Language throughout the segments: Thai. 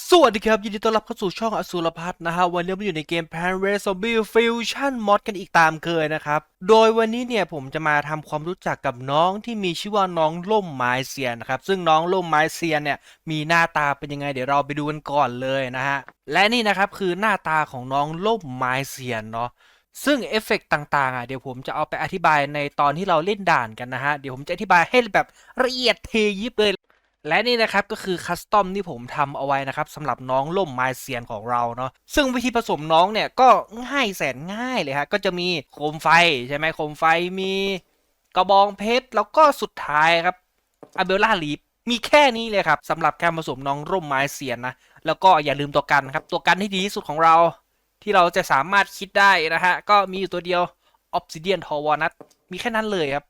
สวัสดีครับ ยินดีต้อนรับเข้าสู่ช่องอสูรพัฒน์นะฮะ วันนี้มาอยู่ในเกม p a n r a Zombie Fusion Mod กันอีกตามเคยนะครับ โดยวันนี้เนี่ยผมจะมาทำความรู้จักกับน้องที่มีชื่อว่าน้องล่มไม้เซียนนะครับ ซึ่งน้องล่มไม้เซียนเนี่ยมีหน้าตาเป็นยังไง เดี๋ยวเราไปดูกันก่อนเลยนะฮะ และนี่นะครับคือหน้าตาของน้องล่มไม้เซียนเนาะซึ่งเอฟเฟกต์ต่างๆอะเดี๋ยวผมจะเอาไปอธิบายในตอนที่เราเล่นด่านกันนะฮะ เดี๋ยวผมจะอธิบายให้แบบละเอียดเทยิบเลย และนี่นะครับก็คือคัสตอมที่ผมทำเอาไว้นะครับสำหรับน้องล่มไมเซียนของเราเนาะซึ่งวิธีผสมน้องเนี่ยก็ง่ายแสนง่ายเลยฮะก็จะมีโคมไฟใช่ไหมโคมไฟมีกระบองเพชรแล้วก็สุดท้ายครับอเบลล่าลีฟมีแค่นี้เลยครับสำหรับการผสมน้องร่มไม้เซียนนะ แล้วก็อย่าลืมตัวกันครับ ตัวกันที่ดีที่สุดของเรา ที่เราจะสามารถคิดได้นะฮะ ก็มีอยู่ตัวเดียว Obsidian t o w a n u t มีแค่นั้นเลยครับ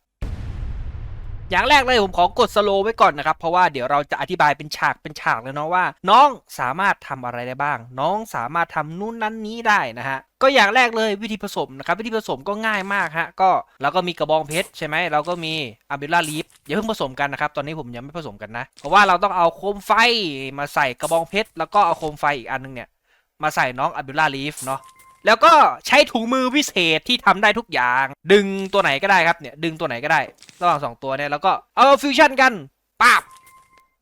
อย่างแรกเลยผมขอกดสโลว์ไว้ก่อนนะครับ เพราะว่าเดี๋ยวเราจะอธิบายเป็นฉากเป็นฉากเลยเนาะว่า น้องสามารถทำอะไรได้บ้าง น้องสามารถทำนู่นนั้นนี้ได้นะฮะก็อย่างแรกเลยวิธีผสมนะครับวิธีผสมก็ง่ายมากฮะก็เราก็มีกระบองเพชรใช่ไหมเราก็มีอะเบลล่าลีฟอย่าเพิ่งผสมกันนะครับ ตอนนี้ผมยังไม่ผสมกันนะ เพราะว่าเราต้องเอาโคมไฟมาใส่กระบองเพชรแล้วก็เอาโคมไฟอีกอันนึงเนี่ยมาใส่น้องอะเบลล่าลีฟเนาะ แล้วก็ใช้ถุงมือพิเศษที่ทำได้ทุกอย่าง ดึงตัวไหนก็ได้ครับเนี่ยดึงตัวไหนก็ได้ ระหว่างสองตัวเนี่ยแล้วก็เอาฟิวชั่นกันปั๊บ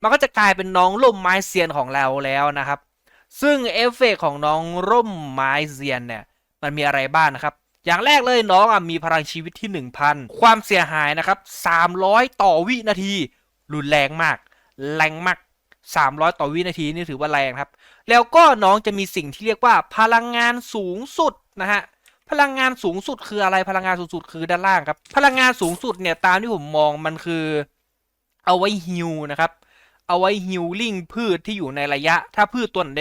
มันก็จะกลายเป็นน้องร่มไม้เซียนของเราแล้วนะครับ ซึ่งเอฟเฟกต์ของน้องร่มไม้เซียนเนี่ยมันมีอะไรบ้างนะครับ อย่างแรกเลยน้องอะมีพลังชีวิตที่ 1000 ความเสียหายนะครับ300 ต่อวินาที รุนแรงมาก แรงมาก 300 ต่อวินาทีนี่ถือว่าแรงครับ แล้วก็น้องจะมีสิ่งที่เรียกว่าพลังงานสูงสุดนะฮะพลังงานสูงสุดคืออะไรพลังงานสูงสุดคือด้านล่างครับ พลังงานสูงสุดเนี่ยตามที่ผมมองมันคือ เอาไว้ฮิวนะครับ เอาไว้ฮิลลิ่งพืชที่อยู่ในระยะ ถ้าพืชตัวไหน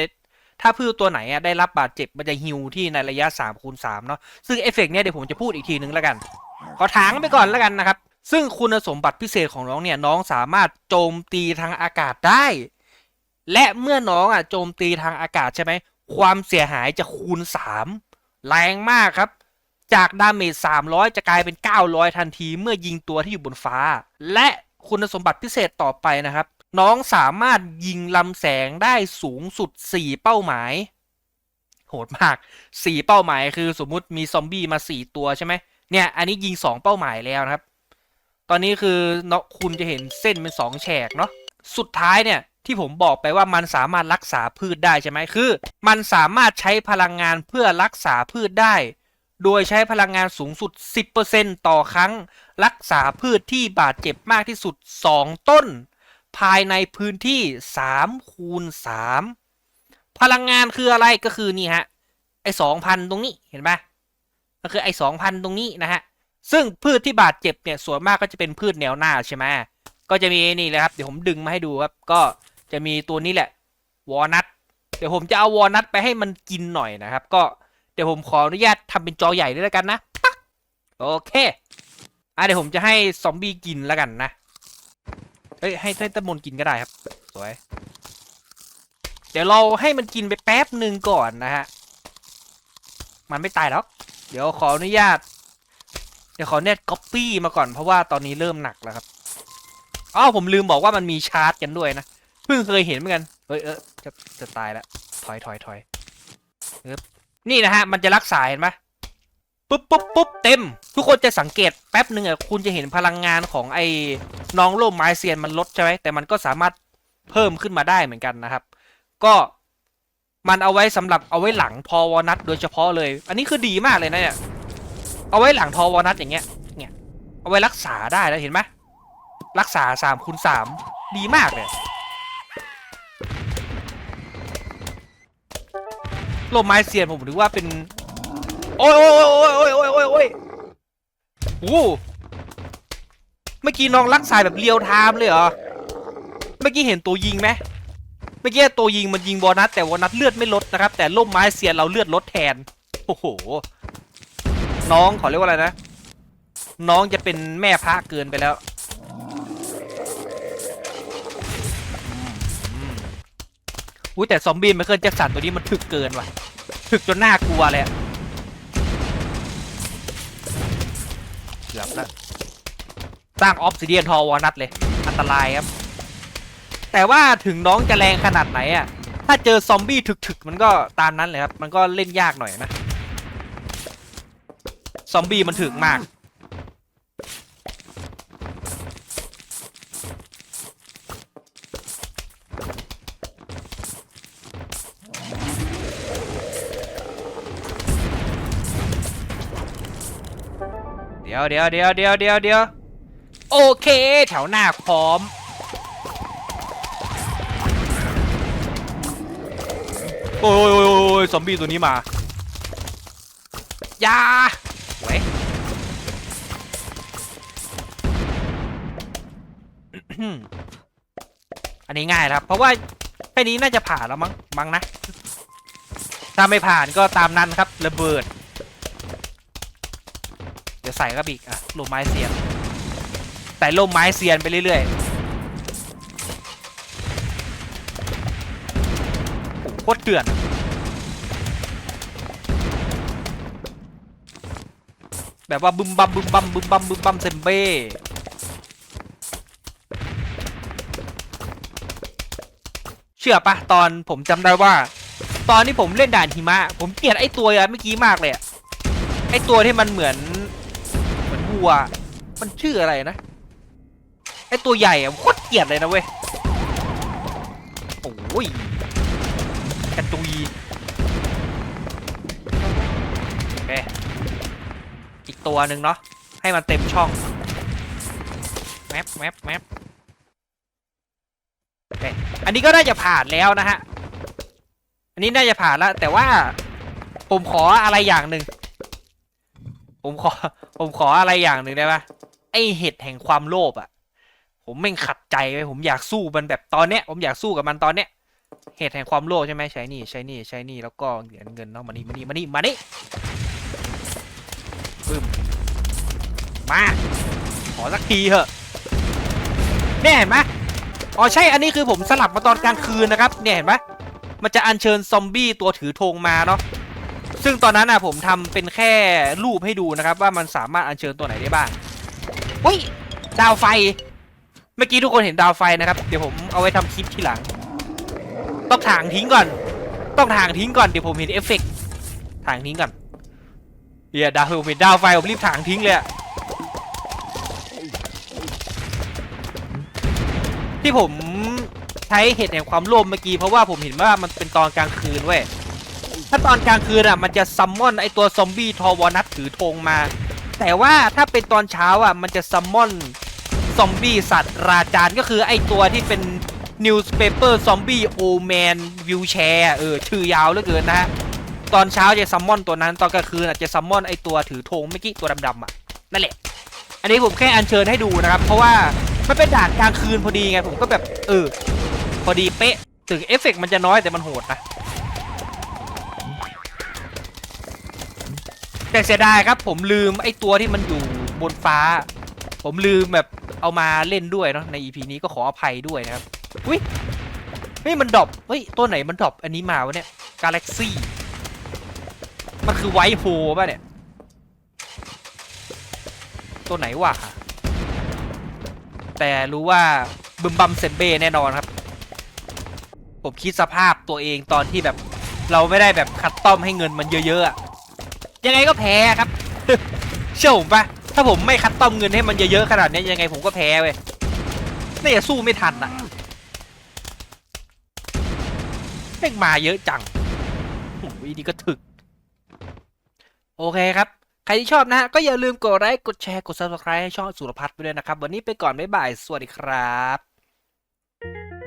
ถ้าพืชตัวไหนอะได้รับบาดเจ็บมันจะฮิวที่ในระยะ3คูณ3เนาะซึ่งเอฟเฟกต์เนี่ยเดี๋ยวผมจะพูดอีกทีนึงแล้วกันขอถางไปก่อนแล้วกันนะครับ ซึ่งคุณสมบัติพิเศษของน้องเนี่ยน้องสามารถโจมตีทางอากาศได้ และเมื่อน้องอะโจมตีทางอากาศใช่ไหม ความเสียหายจะคูณ 3 แรงมากครับ จากดาเมจ300 จะกลายเป็น 900 ทันทีเมื่อยิงตัวที่อยู่บนฟ้า และคุณสมบัติพิเศษต่อไปนะครับ น้องสามารถยิงลำแสงได้สูงสุด 4 เป้าหมาย โหดมาก 4 เป้าหมายคือสมมุติมีซอมบี้มา 4 ตัวใช่ไหมเนี่ย อันนี้ยิง 2 เป้าหมายแล้วนะครับ ตอนนี้คือเนาะคุณจะเห็นเส้นเป็น 2 แฉกเนาะ สุดท้ายเนี่ย ที่ผมบอกไปว่ามันสามารถรักษาพืชได้ใช่ไหมคือ มันสามารถใช้พลังงานเพื่อรักษาพืชได้ โดยใช้พลังงานสูงสุด 10%ต่อครั้ง รักษาพืชที่บาดเจ็บมากที่สุด 2 ต้น ภายในพื้นที่3คูณ3พลังงานคืออะไรก็คือนี่ฮะไอ้2,000ตรงนี้เห็นไหมก็คือไอ้2,000ตรงนี้นะฮะซึ่งพืชที่บาดเจ็บเนี่ยส่วนมากก็จะเป็นพืชแนวหน้าใช่ไหมก็จะมีนี่เลยครับ เดี๋ยวผมดึงมาให้ดูครับ ก็ จะมีตัวนี้แหละวอลนัทเดี๋ยวผมจะเอาวอลนัทไปให้มันกินหน่อยนะครับ ก็เดี๋ยวผมขออนุญาตทำเป็นจอใหญ่ด้วยแล้วกันนะโอเคอะเดี๋ยวผมจะให้ซอมบี้กินแล้วกันนะเฮ้ยให้ให้ตะมนกินก็ได้ครับสวยเดี๋ยวเราให้มันกินไปแป๊บหนึ่งก่อนนะฮะมันไม่ตายหรอกเดี๋ยวขออนุญาต เดี๋ยวขอเน็ตก๊อปปี้มาก่อนเพราะว่าตอนนี้เริ่มหนักแล้วครับอ๋อผมลืมบอกว่ามันมีชาร์จกันด้วยนะ พิ่งเคยเห็นเหมือนกันเฮ้ยเออจะจะตายแล้วถอยถอยถอยเอบนี่นะฮะ มันจะรักษาเห็นไหมปุ๊บปุ๊บปุ๊บเต็ม ทุกคนจะสังเกตแป๊บหนึ่งอะคุณจะเห็นพลังงานของไอ้น้องโลมไม้เซียนมันลดใช่ไหมแต่มันก็สามารถเพิ่มขึ้นมาได้เหมือนกันนะครับ ก็มันเอาไว้สำหรับเอาไว้หลังทอวอนัทโดยเฉพาะเลย อันนี้คือดีมากเลยนะเนี่ยเอาไว้หลังทอวอนัทอย่างเงี้ยเนี่ยเอาไว้รักษาได้แล้วเห็นไหมรักษาสามคูณสามดีมากเลย โลมไม้เซียนผมถือว่าเป็น โอ้ยโอ้ยโอ้ยโอ้ยโอ้ยโอ้ยโอ้ยโอ้เมื่อกี้น้องรักษายแบบเรียวไทม์เลยเหรอ เมื่อกี้เห็นตัวยิงไหมเมื่อกี้ตัวยิงมันยิงวอนัทแต่วอนัทเลือดไม่ลดนะครับ แต่ล่มไม้เซียนเราเลือดลดแทน โอ้โห น้องขอเรียกว่าอะไรนะ น้องจะเป็นแม่พระเกินไปแล้ว อุ้ยแต่ซอมบี้ไมเคิลแจ็คสันตัวนี้มันถึกเกินว่ะถึกจนน่ากลัวเลยอะเกือบแล้วสร้างออฟซิเดียนทอวอนัทเลย อันตรายครับ แต่ว่าถึงน้องจะแรงขนาดไหนอะถ้าเจอซอมบี้ถึกๆ มันก็ตามนั้นเลยครับ มันก็เล่นยากหน่อยนะ ซอมบี้มันถึกมาก ดี๋ยวเดี๋ยวเดี๋ยวเดี๋ยวเดี๋ยวเดี๋ยวโอเค แถวหน้าพร้อม โอ้ยโอ้ยโอ้ยซอมบี้ตัวนี้มายาเว้ยอันนี้ง่ายครับ เพราะว่าแค่นี้น่าจะผ่านแล้วมั้งมั้งนะ ถ้าไม่ผ่านก็ตามนั้นครับ ระเบิด ดี๋ยวใส่ก็อีกอะลมไม้เสียนใส่ลมไม้เสียนไปเรื่อยๆโอ้โหโคตรเถื่อนแบบว่าบึมบัมบึมบัมบึมบัมบึมบัมเซมเบ้เชื่อปะตอนผมจำได้ว่า ตอนที่ผมเล่นด่านหิมะ ผมเกลียดไอ้ตัวเมื่อกี้มากเลยไอ้ตัวที่มันเหมือน เหมือนวัว มันชื่ออะไรนะ ไอตัวใหญ่อะโคตรเกลียดเลยนะเว้ย โอ้ยกระจุยโอเคอีกตัวหนึ่งเนาะ ให้มันเต็มช่อง แมปแมปแมปโอเคอันนี้ก็น่าจะผ่านแล้วนะฮะ อันนี้น่าจะผ่านแล้ว แต่ว่าผมขออะไรอย่างหนึ่ง ผมขอ ผมขออะไรอย่างหนึ่งได้ปะไอเห็ดแห่งความโลภอะผมแม่งขัดใจไว้ผมอยากสู้มันแบบตอนเนี้ย ผมอยากสู้กับมันตอนเนี้ย เห็ดแห่งความโลภใช่ไหมใช้นี่ใช้นี่ใช้นี่แล้วก็เหรียญเงินเนาะมานี่มานี่มานี่มานี่ปึ้มมา ขอสักทีเถอะเนี่ยเห็นไหมอ๋อใช่อันนี้คือผมสลับมาตอนกลางคืนนะครับ เนี่ยเห็นไหมมันจะอัญเชิญซอมบี้ตัวถือธงมาเนาะ ซึ่งตอนนั้นนะผมทำเป็นแค่รูปให้ดูนะครับ ว่ามันสามารถอัญเชิญตัวไหนได้บ้างอุ้ยดาวไฟ เมื่อกี้ทุกคนเห็นดาวไฟนะครับ เดี๋ยวผมเอาไว้ทำคลิปทีหลัง ต้องถางทิ้งก่อน ต้องถางทิ้งก่อนเดี๋ยวผมเห็นเอฟเฟกต์ถางทิ้งก่อนเฮียดาวผมเห็นดาวไฟผมรีบถางทิ้งเลยอะที่ผมใช้เห็ดแห่งความโลภเมื่อกี้เพราะว่าผมเห็นว่ามันเป็นตอนกลางคืนเว้ย ถ้าตอนกลางคืนอะมันจะซัมมอนไอตัวซอมบี้ทอวอนัทถือธงมา แต่ว่าถ้าเป็นตอนเช้าอะมันจะซัมมอนซอมบี้สัตว์ราจานก็คือไอตัวที่เป็นนิวส์เปเปอร์ซอมบี้โอแมนวิวแชร์เออชื่อยาวเหลือเกินนะฮะตอนเช้าจะซัมมอนตัวนั้นตอนกลางคืนอาจจะซัมมอนไอตัวถือธงเมื่อกี้ตัวดำๆอะนั่นแหละ อันนี้ผมแค่อัญเชิญให้ดูนะครับ เพราะว่ามันเป็นด่านกลางคืนพอดีไงผมก็แบบเออพอดีเป๊ะถึงเอฟเฟกต์มันจะน้อยแต่มันโหดนะ แต่เสียดายครับผมลืมไอ้ตัวที่มันอยู่บนฟ้า ผมลืมแบบเอามาเล่นด้วยเนาะใน EP นี้ก็ขออภัยด้วยนะครับอุ้ยเฮ้ยมันดรอปเฮ้ยตัวไหนมันดรอปอันนี้มาวะเนี่ยกาแล็กซี่มันคือไวท์โฮป่ะเนี่ยตัวไหนวะแต่รู้ว่าบึมบัมเซนเบ้แน่นอนครับ ผมคิดสภาพตัวเองตอนที่แบบเราไม่ได้แบบคัดต้อมให้เงินมันเยอะๆอะ ยังไงก็แพ้ครับ เชื่อผมปะถ้าผมไม่คัดต้อมเงินให้มันเยอะๆขนาดนี้ยังไงผมก็แพ้เว้ยน่าจะสู้ไม่ทันอะแม่งมาเยอะจังโอ้ยนี่ก็ถึก โอเคครับ ใครที่ชอบนะฮะ ก็อย่าลืมกดไลค์ กดแชร์ กด subscribe ให้ช่องสุรพัฒน์ไปด้วยนะครับ วันนี้ไปก่อน บ๊ายบาย สวัสดีครับ